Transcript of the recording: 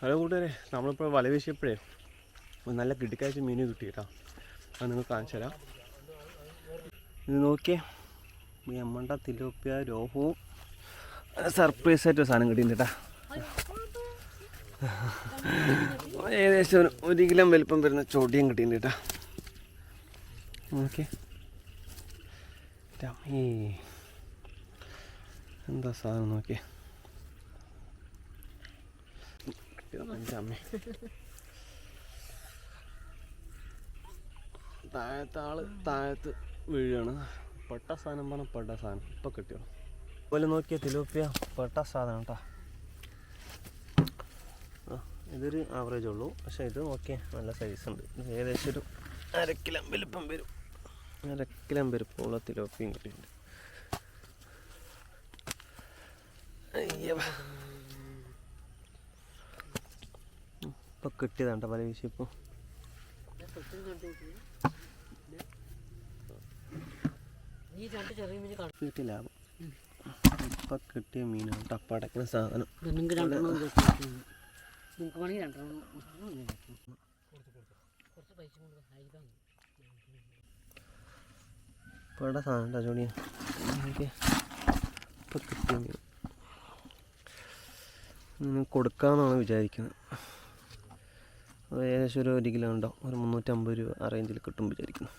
Hello കൂട്ടുകാരെ നമ്മളിപ്പോൾ വല വീശിയപ്പോഴേ നല്ല കിട്ടിക്കാഴ്ച മീൻ കിട്ടി കേട്ടോ അത് നിങ്ങൾ കാണിച്ചു തരാം. ഇത് നോക്കിയേ ഈ അമ്മണ്ട തിലോപ്പിയ രോഹവും സർപ്രൈസ് ആയിട്ട് സാധനം കിട്ടിയിട്ടാ കേട്ടോ. ഏകദേശം ഒരു ഒരു കിലോ വലിപ്പം വരുന്ന ചോദ്യം കിട്ടിയിട്ട് രമേ. എന്താ സാധനം നോക്കിയേ. താഴത്തെ ആൾ താഴത്ത് വീഴാണ് പെട്ട സാധനം പറഞ്ഞ പെട്ട സാധനം. ഇപ്പൊ കിട്ടിയോ? പോലെ നോക്കിയ തിലോപ്പിയ പെട്ട സാധനം കേട്ടോ. ഇതൊരു ആവറേജ് ഉള്ളൂ. പക്ഷെ ഇത് നോക്കിയേ നല്ല സൈസ് ഉണ്ട്. ഏകദേശം ഒരു അരക്കിലം വലുപ്പം വരും. അരക്കിലം വലുപ്പമുള്ള തിലോപ്പിയും കിട്ടിയിട്ടുണ്ട് അയ്യോ ഇപ്പൊ കിട്ടിയതാണ്ട പല മീൻ കാണും കിട്ടിയ ഇപ്പൊ കിട്ടിയ മീനാണ് ടപ്പ അടക്കുന്ന സാധനം. പെട സാധനം എനിക്ക് ഇപ്പൊ കിട്ടിയ മീൻ. കൊടുക്കാമെന്നാണ് വിചാരിക്കുന്നത്. ഏകദേശം ഒരു ഒരു കിലോ ഉണ്ടോ ഒരു മുന്നൂറ്റമ്പത് രൂപ ആ റേഞ്ചിൽ കിട്ടും വിചാരിക്കുന്നു.